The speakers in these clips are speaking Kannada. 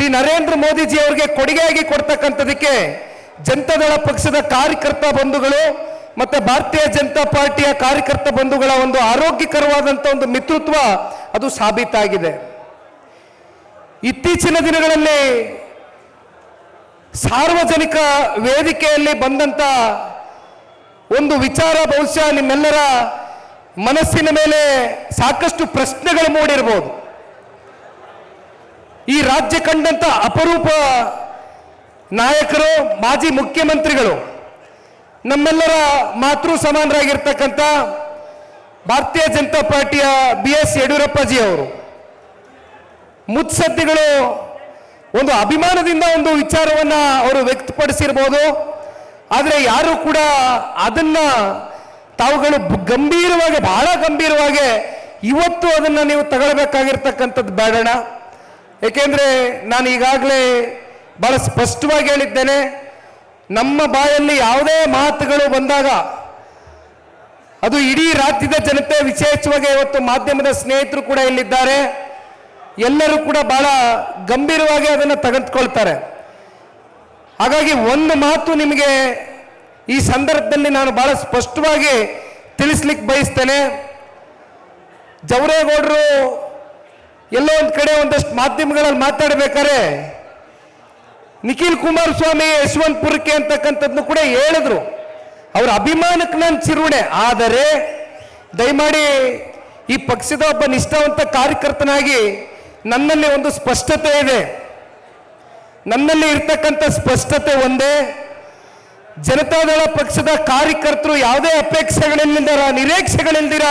ಶ್ರೀ ನರೇಂದ್ರ ಮೋದಿಜಿ ಅವರಿಗೆ ಕೊಡುಗೆಯಾಗಿ ಕೊಡ್ತಕ್ಕಂಥದಕ್ಕೆ ಜನತಾದಳ ಪಕ್ಷದ ಕಾರ್ಯಕರ್ತ ಬಂಧುಗಳು ಮತ್ತೆ ಭಾರತೀಯ ಜನತಾ ಪಾರ್ಟಿಯ ಕಾರ್ಯಕರ್ತ ಬಂಧುಗಳ ಒಂದು ಆರೋಗ್ಯಕರವಾದಂಥ ಒಂದು ಮಿತ್ರತ್ವ ಅದು ಸಾಬೀತಾಗಿದೆ. ಇತ್ತೀಚಿನ ದಿನಗಳಲ್ಲಿ ಸಾರ್ವಜನಿಕ ವೇದಿಕೆಯಲ್ಲಿ ಬಂದಂತ ಒಂದು ವಿಚಾರ ಬಹುಶಃ ನಿಮ್ಮೆಲ್ಲರ ಮನಸ್ಸಿನ ಮೇಲೆ ಸಾಕಷ್ಟು ಪ್ರಶ್ನೆಗಳು ಮೂಡಿರ್ಬೋದು ಈ ರಾಜ್ಯ ಕಂಡಂತ ಅಪರೂಪ ನಾಯಕರು, ಮಾಜಿ ಮುಖ್ಯಮಂತ್ರಿಗಳು, ನಮ್ಮೆಲ್ಲರ ಮಾತೃ ಸಮಾನರಾಗಿರ್ತಕ್ಕಂಥ ಭಾರತೀಯ ಜನತಾ ಪಾರ್ಟಿಯ ಬಿ ಎಸ್ ಯಡಿಯೂರಪ್ಪಜಿ ಅವರು ಮುತ್ಸದ್ದಿಗಳು ಒಂದು ಅಭಿಮಾನದಿಂದ ಒಂದು ವಿಚಾರವನ್ನ ಅವರು ವ್ಯಕ್ತಪಡಿಸಿರ್ಬೋದು. ಆದರೆ ಯಾರು ಕೂಡ ಅದನ್ನ ತಾವುಗಳು ಗಂಭೀರವಾಗಿ, ಬಹಳ ಗಂಭೀರವಾಗಿ ಇವತ್ತು ಅದನ್ನ ನೀವು ತಗೊಳ್ಬೇಕಾಗಿರ್ತಕ್ಕಂಥದ್ದು ಬೇಡಣ ಏಕೆಂದ್ರೆ ನಾನು ಈಗಾಗಲೇ ಭಾಳ ಸ್ಪಷ್ಟವಾಗಿ ಹೇಳಿದ್ದೇನೆ, ನಮ್ಮ ಬಾಯಲ್ಲಿ ಯಾವುದೇ ಮಾತುಗಳು ಬಂದಾಗ ಅದು ಇಡೀ ರಾಜ್ಯದ ಜನತೆ ವಿಶೇಷವಾಗಿ ಇವತ್ತು ಮಾಧ್ಯಮದ ಸ್ನೇಹಿತರು ಕೂಡ ಇಲ್ಲಿದ್ದಾರೆ. ಎಲ್ಲರೂ ಕೂಡ ಬಹಳ ಗಂಭೀರವಾಗಿ ಅದನ್ನು ತೆಗೆದುಕೊಳ್ತಾರೆ. ಹಾಗಾಗಿ ಒಂದು ಮಾತು ನಿಮಗೆ ಈ ಸಂದರ್ಭದಲ್ಲಿ ನಾನು ಬಹಳ ಸ್ಪಷ್ಟವಾಗಿ ತಿಳಿಸ್ಲಿಕ್ಕೆ ಬಯಸ್ತೇನೆ. ಜವರೇಗೌಡರು ಎಲ್ಲೋ ಒಂದು ಕಡೆ ಒಂದಷ್ಟು ಮಾಧ್ಯಮಗಳಲ್ಲಿ ಮಾತಾಡಬೇಕಾರೆ ನಿಖಿಲ್ ಕುಮಾರಸ್ವಾಮಿ ಯಶವಂತಪುರಕ್ಕೆ ಅಂತಕ್ಕಂಥದ್ನು ಕೂಡ ಹೇಳಿದ್ರು. ಅವ್ರ ಅಭಿಮಾನಕ್ಕೆ ನಾನು ಚಿರುಣೆ. ಆದರೆ ದಯಮಾಡಿ ಈ ಪಕ್ಷದ ಒಬ್ಬ ನಿಷ್ಠಾವಂತ ಕಾರ್ಯಕರ್ತನಾಗಿ ನನ್ನಲ್ಲಿ ಒಂದು ಸ್ಪಷ್ಟತೆ ಇದೆ. ನನ್ನಲ್ಲಿ ಇರ್ತಕ್ಕಂಥ ಸ್ಪಷ್ಟತೆ ಒಂದೇ, ಜನತಾದಳ ಪಕ್ಷದ ಕಾರ್ಯಕರ್ತರು ಯಾವುದೇ ಅಪೇಕ್ಷೆಗಳಿಲ್ಲದಿರ ನಿರೀಕ್ಷೆಗಳಿಲ್ದಿರ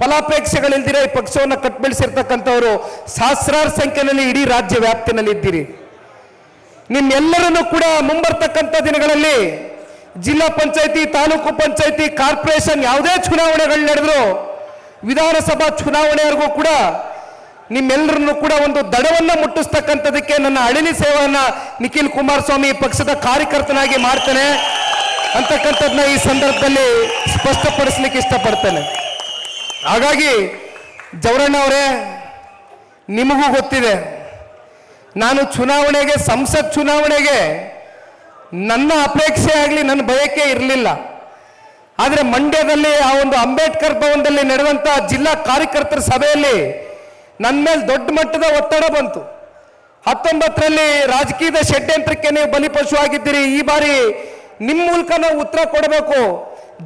ಫಲಾಪೇಕ್ಷೆಗಳಿಲ್ದಿರ ಈ ಪಕ್ಷವನ್ನು ಕಟ್ಬೆಳೆಸಿರ್ತಕ್ಕಂಥವರು ಸಹಸ್ರಾರು ಸಂಖ್ಯೆಯಲ್ಲಿ ಇಡೀ ರಾಜ್ಯ ವ್ಯಾಪ್ತಿನಲ್ಲಿ ಇದ್ದೀರಿ ನಿಮ್ಮೆಲ್ಲರನ್ನು ಕೂಡ ಮುಂಬರ್ತಕ್ಕಂಥ ದಿನಗಳಲ್ಲಿ ಜಿಲ್ಲಾ ಪಂಚಾಯತಿ, ತಾಲೂಕು ಪಂಚಾಯತಿ, ಕಾರ್ಪೊರೇಷನ್ ಯಾವುದೇ ಚುನಾವಣೆಗಳು ನಡೆದ್ರು ವಿಧಾನಸಭಾ ಚುನಾವಣೆವರೆಗೂ ಕೂಡ ನಿಮ್ಮೆಲ್ಲರನ್ನು ಕೂಡ ಒಂದು ದಡವನ್ನು ಮುಟ್ಟಿಸ್ತಕ್ಕಂಥದಕ್ಕೆ ನನ್ನ ಅಳಿಲಿ ಸೇವೆಯನ್ನ ನಿಖಿಲ್ ಕುಮಾರಸ್ವಾಮಿ ಪಕ್ಷದ ಕಾರ್ಯಕರ್ತನಾಗಿ ಮಾಡ್ತೇನೆ ಅಂತಕ್ಕಂಥದ್ದನ್ನ ಈ ಸಂದರ್ಭದಲ್ಲಿ ಸ್ಪಷ್ಟಪಡಿಸ್ಲಿಕ್ಕೆ ಇಷ್ಟಪಡ್ತೇನೆ. ಹಾಗಾಗಿ ಜವರಣ್ಣ ಅವರೇ, ನಿಮಗೂ ಗೊತ್ತಿದೆ, ನಾನು ಚುನಾವಣೆಗೆ, ಸಂಸತ್ ಚುನಾವಣೆಗೆ ನನ್ನ ಅಪೇಕ್ಷೆ ಆಗಲಿ ನನ್ನ ಬಯಕೆ ಇರಲಿಲ್ಲ. ಆದರೆ ಮಂಡ್ಯದಲ್ಲಿ ಆ ಒಂದು ಅಂಬೇಡ್ಕರ್ ಭವನದಲ್ಲಿ ನಡೆದಂಥ ಜಿಲ್ಲಾ ಕಾರ್ಯಕರ್ತರ ಸಭೆಯಲ್ಲಿ ನನ್ನ ಮೇಲೆ ದೊಡ್ಡ ಮಟ್ಟದ ಒತ್ತಡ ಬಂತು. ಹತ್ತೊಂಬತ್ತರಲ್ಲಿ ರಾಜಕೀಯದ ಷಡ್ಯಂತ್ರಕ್ಕೆ ನೀವು ಬಲಿಪಶು ಆಗಿದ್ದೀರಿ ಈ ಬಾರಿ ನಿಮ್ಮ ಮೂಲಕ ನಾವು ಉತ್ತರ ಕೊಡಬೇಕು.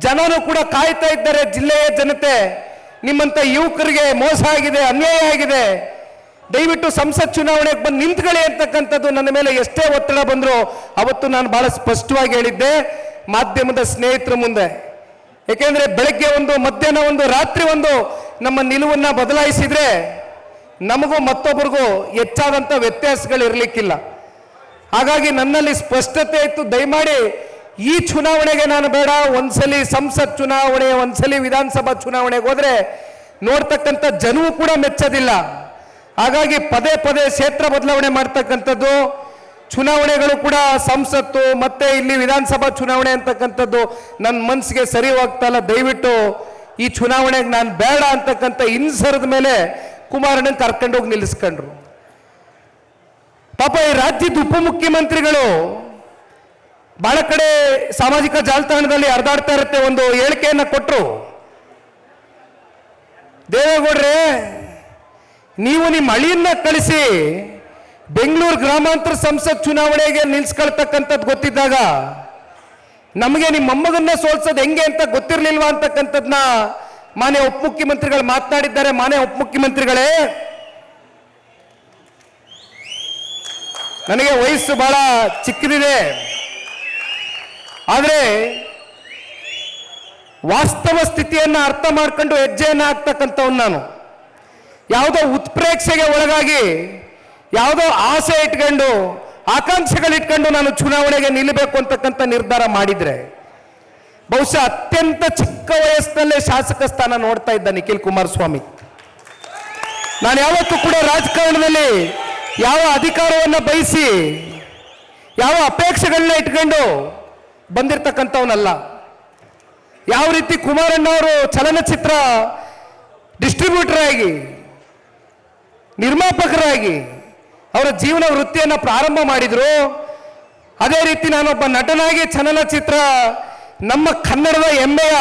ಜನರು ಕೂಡ ಕಾಯ್ತಾ ಇದ್ದಾರೆ, ಜಿಲ್ಲೆಯ ಜನತೆ. ನಿಮ್ಮಂತ ಯುವಕರಿಗೆ ಮೋಸ ಆಗಿದೆ, ಅನ್ಯಾಯ ಆಗಿದೆ, ದಯವಿಟ್ಟು ಸಂಸತ್ ಚುನಾವಣೆಗೆ ಬಂದು ನಿಂತ್ಕೊಳ್ಳಿ ಅಂತಕ್ಕಂಥದ್ದು ನನ್ನ ಮೇಲೆ ಎಷ್ಟೇ ಒತ್ತಡ ಬಂದರೂ ಅವತ್ತು ನಾನು ಬಹಳ ಸ್ಪಷ್ಟವಾಗಿ ಹೇಳಿದ್ದೆ, ಮಾಧ್ಯಮದ ಸ್ನೇಹಿತರ ಮುಂದೆ. ಏಕೆಂದ್ರೆ ಬೆಳಗ್ಗೆ ಒಂದು, ಮಧ್ಯಾಹ್ನ ಒಂದು, ರಾತ್ರಿ ಒಂದು ನಮ್ಮ ನಿಲುವನ್ನ ಬದಲಾಯಿಸಿದ್ರೆ ನಮಗೂ ಮತ್ತೊಬ್ಬರಿಗೂ ಹೆಚ್ಚಾದಂಥ ವ್ಯತ್ಯಾಸಗಳು ಇರಲಿಕ್ಕಿಲ್ಲ ಹಾಗಾಗಿ ನನ್ನಲ್ಲಿ ಸ್ಪಷ್ಟತೆ ಇತ್ತು, ದಯಮಾಡಿ ಈ ಚುನಾವಣೆಗೆ ನಾನು ಬೇಡ. ಒಂದ್ಸಲಿ ಸಂಸತ್ ಚುನಾವಣೆ, ಒಂದ್ಸಲಿ ವಿಧಾನಸಭಾ ಚುನಾವಣೆಗೆ ಹೋದ್ರೆ ನೋಡ್ತಕ್ಕಂಥ ಜನವು ಕೂಡ ಮೆಚ್ಚೋದಿಲ್ಲ. ಹಾಗಾಗಿ ಪದೇ ಪದೇ ಕ್ಷೇತ್ರ ಬದಲಾವಣೆ ಮಾಡ್ತಕ್ಕಂಥದ್ದು, ಚುನಾವಣೆಗಳು ಕೂಡ ಸಂಸತ್ತು ಮತ್ತೆ ಇಲ್ಲಿ ವಿಧಾನಸಭಾ ಚುನಾವಣೆ ಅಂತಕ್ಕಂಥದ್ದು ನನ್ನ ಮನಸ್ಸಿಗೆ ಸರಿ ಹೋಗ್ತಾ ಇಲ್ಲ. ದಯವಿಟ್ಟು ಈ ಚುನಾವಣೆಗೆ ನಾನು ಬೇಡ ಅಂತಕ್ಕಂಥ ಇನ್ಸರದ ಮೇಲೆ ಕುಮಾರಣ್ಣನ ಕರ್ಕೊಂಡೋಗಿ ನಿಲ್ಲಿಸ್ಕೊಂಡ್ರು. ಪಾಪ ಈ ರಾಜ್ಯದ ಉಪಮುಖ್ಯಮಂತ್ರಿಗಳು ಬಹಳ ಕಡೆ ಸಾಮಾಜಿಕ ಜಾಲತಾಣದಲ್ಲಿ ಹರಿದಾಡ್ತಾ ಇರುತ್ತೆ ಒಂದು ಹೇಳಿಕೆಯನ್ನು ಕೊಟ್ಟರು ದೇವೇಗೌಡ್ರೆ, ನೀವು ನಿಮ್ಮ ಅಳಿಯನ್ನ ಕಳಿಸಿ ಬೆಂಗಳೂರು ಗ್ರಾಮಾಂತರ ಸಂಸತ್ ಚುನಾವಣೆಗೆ ನಿಲ್ಸ್ಕೊಳ್ತಕ್ಕಂಥದ್ದು ಗೊತ್ತಿದ್ದಾಗ ನಮಗೆ ನಿಮ್ಮ ಮೊಮ್ಮಗನ್ನ ಸೋಲ್ಸೋದು ಹೆಂಗೆ ಅಂತ ಗೊತ್ತಿರಲಿಲ್ವಾ ಅಂತಕ್ಕಂಥದ್ನ ಮಾನ್ಯ ಉಪಮುಖ್ಯಮಂತ್ರಿಗಳು ಮಾತನಾಡಿದ್ದಾರೆ. ಮಾನ್ಯ ಉಪಮುಖ್ಯಮಂತ್ರಿಗಳೇ ನನಗೆ ವಯಸ್ಸು ಬಹಳ ಚಿಕ್ಕದಿದೆ. ಆದರೆ ವಾಸ್ತವ ಸ್ಥಿತಿಯನ್ನು ಅರ್ಥ ಮಾಡ್ಕೊಂಡು ಹೆಜ್ಜೆಯನ್ನು ಹಾಕ್ತಕ್ಕಂಥವ್ನು ನಾನು. ಯಾವುದೋ ಉತ್ಪ್ರೇಕ್ಷೆಗೆ ಒಳಗಾಗಿ, ಯಾವುದೋ ಆಸೆ ಇಟ್ಕೊಂಡು, ಆಕಾಂಕ್ಷೆಗಳಿಟ್ಕೊಂಡು ನಾನು ಚುನಾವಣೆಗೆ ನಿಲ್ಲಬೇಕು ಅಂತಕ್ಕಂಥ ನಿರ್ಧಾರ ಮಾಡಿದರೆ, ಬಹುಶಃ ಅತ್ಯಂತ ಚಿಕ್ಕ ವಯಸ್ಸಿನಲ್ಲೇ ಶಾಸಕ ಸ್ಥಾನ ನೋಡ್ತಾ ಇದ್ದ ನಿಖಿಲ್ ಕುಮಾರಸ್ವಾಮಿ. ನಾನು ಯಾವತ್ತೂ ಕೂಡ ರಾಜಕಾರಣದಲ್ಲಿ ಯಾವ ಅಧಿಕಾರವನ್ನು ಬಯಸಿ, ಯಾವ ಅಪೇಕ್ಷೆಗಳನ್ನ ಇಟ್ಕೊಂಡು ಬಂದಿರತಕ್ಕಂಥವನಲ್ಲ. ಯಾವ ರೀತಿ ಕುಮಾರಣ್ಣವರು ಚಲನಚಿತ್ರ ಡಿಸ್ಟ್ರಿಬ್ಯೂಟರ್ ಆಗಿ ನಿರ್ಮಾಪಕರಾಗಿ ಅವರ ಜೀವನ ವೃತ್ತಿಯನ್ನು ಪ್ರಾರಂಭ ಮಾಡಿದರು, ಅದೇ ರೀತಿ ನಾನೊಬ್ಬ ನಟನಾಗಿ ಚಲನಚಿತ್ರ ನಮ್ಮ ಕನ್ನಡದ ಹೆಮ್ಮೆಯ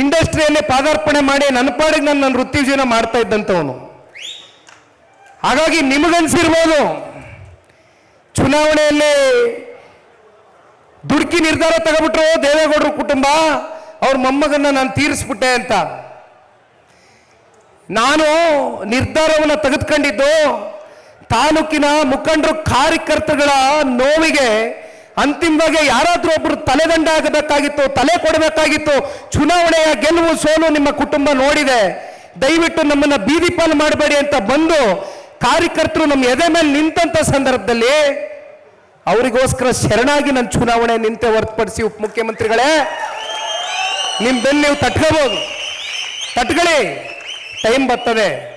ಇಂಡಸ್ಟ್ರಿಯಲ್ಲಿ ಪಾದಾರ್ಪಣೆ ಮಾಡಿ ನನ್ನ ಪಾಡಿಗೆ ನಾನು ನನ್ನ ವೃತ್ತಿ ಜೀವನ ಮಾಡ್ತಾ ಇದ್ದಂಥವನು. ಹಾಗಾಗಿ ನಿಮಗನ್ಸಿರ್ಬೋದು, ಚುನಾವಣೆಯಲ್ಲಿ ನಿರ್ಧಾರ ತಗೊಬಿಟ್ರು ದೇವೇಗೌಡರ ಕುಟುಂಬ, ಅವ್ರ ಮೊಮ್ಮಗನ್ನ ನಾನು ತೀರಿಸ್ಬಿಟ್ಟೆ ಅಂತ. ನಾನು ನಿರ್ಧಾರವನ್ನು ತೆಗೆದುಕೊಂಡಿದ್ದು ತಾಲೂಕಿನ ಮುಖಂಡರು ಕಾರ್ಯಕರ್ತಗಳ ನೋವಿಗೆ ಅಂತಿಮವಾಗಿ ಯಾರಾದರೂ ಒಬ್ರು ತಲೆದಂಡ ಆಗಬೇಕಾಗಿತ್ತು, ತಲೆ ಕೊಡಬೇಕಾಗಿತ್ತು, ಚುನಾವಣೆಯ ಗೆಲುವು ಸೋಲು ನಿಮ್ಮ ಕುಟುಂಬ ನೋಡಿದೆ. ದಯವಿಟ್ಟು ನಮ್ಮನ್ನ ಬೀದಿ ಪಾಲು ಮಾಡಬೇಡಿ ಅಂತ ಬಂದು ಕಾರ್ಯಕರ್ತರು ನಮ್ಮ ಎದೆ ಮೇಲೆ ನಿಂತಂತ ಸಂದರ್ಭದಲ್ಲಿ ಅವರಿಗೋಸ್ಕರ ಶರಣಾಗಿ ನನ್ನ ಚುನಾವಣೆ ನಿಂತೆ ಹೊರತುಪಡಿಸಿ ಉಪಮುಖ್ಯಮಂತ್ರಿಗಳೇ ನಿಮ್ಮ ಬೆನ್ನು ನೀವು ತಟ್ಕೋಬೋದು. ತಟ್ಕೊಳ್ಳಿ. ಟೈಮ್ ಬರ್ತದೆ.